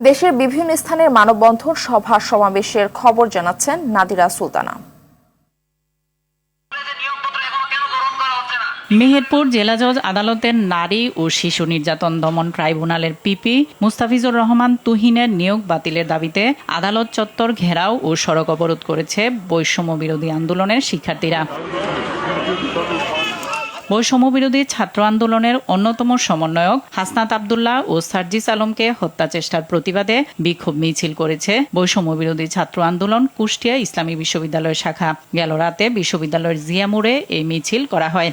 দেশের বিভিন্ন স্থানের মানববন্ধন সভা সমাবেশের খবর জানাচ্ছেন নাদিরা সুলতানা। মেহেরপুর জেলা জজ আদালতের নারী ও শিশু নির্যাতন দমন ট্রাইব্যুনালের পিপি মুস্তাফিজুর রহমান তুহিনের নিয়োগ বাতিলের দাবিতে আদালত চত্বর ঘেরাও ও সড়ক অবরোধ করেছে বৈষম্য বিরোধী আন্দোলনের শিক্ষার্থীরা। বৈষম্য বিরোধী ছাত্র আন্দোলনের অন্যতম সমন্বয়ক হাসনাত আবদুল্লাহ ও সার্জিস আলমকে হত্যা চেষ্টার প্রতিবাদে বিক্ষোভ মিছিল করেছে বৈষম্যবিরোধী ছাত্র আন্দোলন কুষ্টিয়া ইসলামী বিশ্ববিদ্যালয় শাখা। গেল রাতে বিশ্ববিদ্যালয়ের জিয়ামুরে এই মিছিল করা হয়।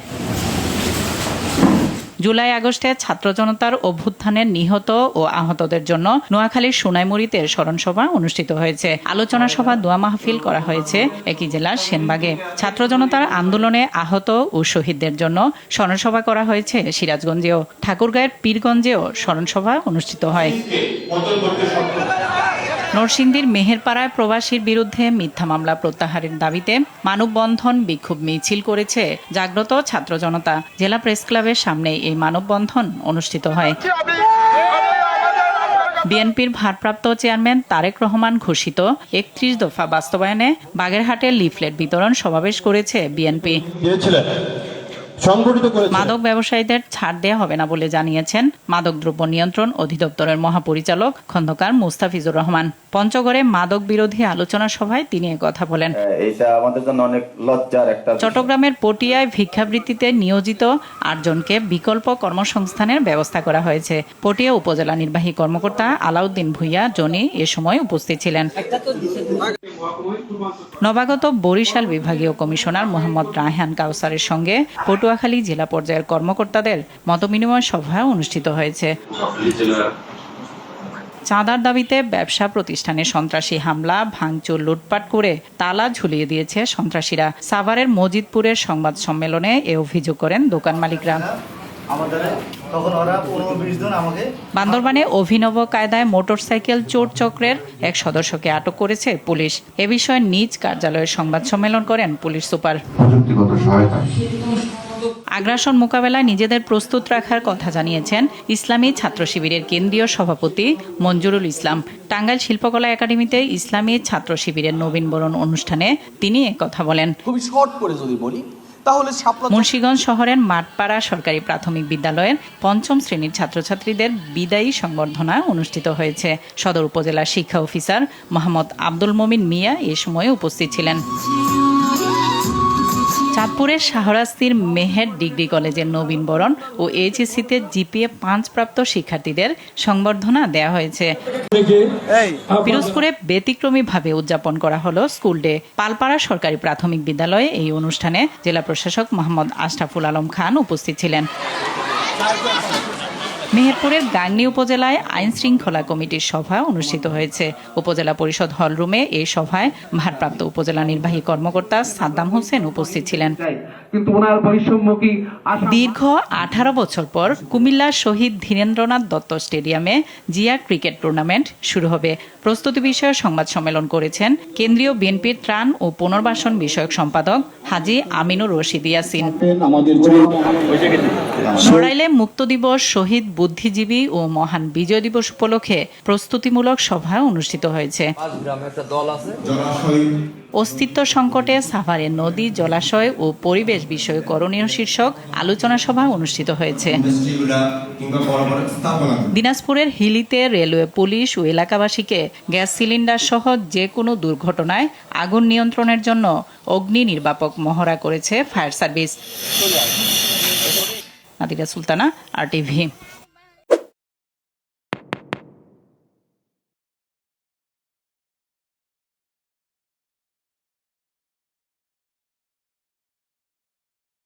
জুলাই আগস্টে ছাত্র জনতার অভ্যুত্থানের নিহত ও আহতদের জন্য নোয়াখালীর সোনাইমুড়িতে স্মরণসভা অনুষ্ঠিত হয়েছে। আলোচনা সভা দোয়া মাহফিল করা হয়েছে একই জেলার সেনবাগে। ছাত্র জনতার আন্দোলনে আহত ও শহীদদের জন্য স্মরণসভা করা হয়েছে সিরাজগঞ্জেও। ঠাকুরগাঁয়ের পীরগঞ্জেও স্মরণসভা অনুষ্ঠিত হয়। নরসিংদীর মেহেরপাড়ায় প্রবাসীর বিরুদ্ধে মিথ্যা মামলা প্রত্যাহারের দাবিতে মানববন্ধন বিক্ষোভ মিছিল করেছে জাগ্রত ছাত্র জনতা। জেলা প্রেস ক্লাবের সামনে এই মানববন্ধন অনুষ্ঠিত হয়। বিএনপির ভারপ্রাপ্ত চেয়ারম্যান তারেক রহমান ঘোষিত একত্রিশ দফা বাস্তবায়নে বাগেরহাটে লিফলেট বিতরণ সমাবেশ করেছে বিএনপি। সংগঠিত করেছিলেন মাদক ব্যবসায়ীদের ছাড় দেওয়া হবে না বলে জানিয়েছেন মাদক দ্রব্য নিয়ন্ত্রণ অধিদপ্তরের মহাপরিচালক খন্দকার মুস্তাফিজুর রহমান। পঞ্চগড়ে মাদক বিরোধী আলোচনা সভায় তিনি কথা বলেন। এইটা আমাদের জন্য অনেক লজ্জার একটা চট্টগ্রামের পটিয়ায় ভিক্ষাবৃত্তিতে নিয়োজিত আটজনকে বিকল্প কর্মসংস্থানের ব্যবস্থা করা হয়েছে। পটিয়া উপজেলা নির্বাহী কর্মকর্তা আলাউদ্দিন ভুইয়া জনি এ সময় উপস্থিত ছিলেন। নবাগত বরিশাল বিভাগীয় কমিশনার মোহাম্মদ রায়হান কাউসারের সঙ্গে পটুয়াখালী জেলা পর্যায়ের কর্মকর্তাদের মতবিনিময় সভা অনুষ্ঠিত হয়েছে। চাঁদার দাবিতে ব্যবসা প্রতিষ্ঠানে সন্ত্রাসী হামলা, ভাঙচুর, লুটপাট করে তালা ঝুলিয়ে দিয়েছে সন্ত্রাসীরা। সাভারের মজিদপুরের সংবাদ সম্মেলনে এ অভিযোগ করেন দোকান মালিকরা। বান্দরবানে অভিনব কায়দায় মোটরসাইকেল চোর চক্রের এক সদস্যকে আটক করেছে পুলিশ। এ বিষয়ে নিজ কার্যালয়ে সংবাদ সম্মেলন করেন পুলিশ সুপার। প্রযুক্তিগত সহায়তায় আগ্রাসন মোকাবেলায় নিজেদের প্রস্তুত রাখার কথা জানিয়েছেন ইসলামী ছাত্র শিবিরের কেন্দ্রীয় সভাপতি মঞ্জুরুল ইসলাম। টাঙ্গাইল শিল্পকলা একাডেমিতে ইসলামী ছাত্র শিবিরের নবীনবরণ অনুষ্ঠানে তিনি কথা বলেন। খুবই শর্ট করে যদি বলি তাহলে মুন্সিগঞ্জ শহরের মাঠপাড়া সরকারি প্রাথমিক বিদ্যালয়ের পঞ্চম শ্রেণির ছাত্রছাত্রীদের বিদায়ী সংবর্ধনা অনুষ্ঠিত হয়েছে। সদর উপজেলা শিক্ষা অফিসার মোহাম্মদ আব্দুল মমিন মিয়া এ সময় উপস্থিত ছিলেন। চাঁদপুরের শাহরাস্তির মেহের ডিগ্রি কলেজের নবীন বরণ ও এইচএসসিতে জিপিএ পাঁচ প্রাপ্ত শিক্ষার্থীদের সংবর্ধনা দেওয়া হয়েছে। পিরোজপুরে ব্যতিক্রমীভাবে উদযাপন করা হলো স্কুল ডে। পালপাড়া সরকারি প্রাথমিক বিদ্যালয়ে এই অনুষ্ঠানে জেলা প্রশাসক মোহাম্মদ আশরাফুল আলম খান উপস্থিত ছিলেন। মেহেরপুরের গাংনী উপজেলায় আইন শৃঙ্খলা কমিটির সভা অনুষ্ঠিত হয়েছে। উপজেলা পরিষদ হলরুমে এই সভায় ভারপ্রাপ্ত উপজেলা নির্বাহী কর্মকর্তা সাদ্দাম হোসেন উপস্থিত ছিলেন। কিন্তু ওনার বৈষম্য কি দীর্ঘ আঠারো বছর পর কুমিল্লার শহীদ ধীরেন্দ্রনাথ দত্ত স্টেডিয়ামে জিয়া ক্রিকেট টুর্নামেন্ট শুরু হবে। প্রস্তুতি বিষয়ে সংবাদ সম্মেলন করেছেন কেন্দ্রীয় বিএনপির ত্রাণ ও পুনর্বাসন বিষয়ক সম্পাদক হাজি আমিনুর রশিদ ইয়াসিন। নড়াইলে মুক্ত দিবস শহীদ বুদ্ধিজীবী ও মহান বিজয় দিবস উপলক্ষে প্রস্তুতিমূলক সভা অনুষ্ঠিত হয়েছে। অস্তিত্ব সংকটে সাভারে নদী জলাশয় ও পরিবেশ বিষয়ে করণীয় শীর্ষক আলোচনা সভা অনুষ্ঠিত হয়েছে। দিনাজপুরের হিলিতে রেলওয়ে পুলিশ ও এলাকাবাসীকে গ্যাস সিলিন্ডার সহ যে কোনো দুর্ঘটনায় আগুন নিয়ন্ত্রণের জন্য অগ্নি নির্বাপক মহড়া করেছে fire service. Nadira Sultana R TV.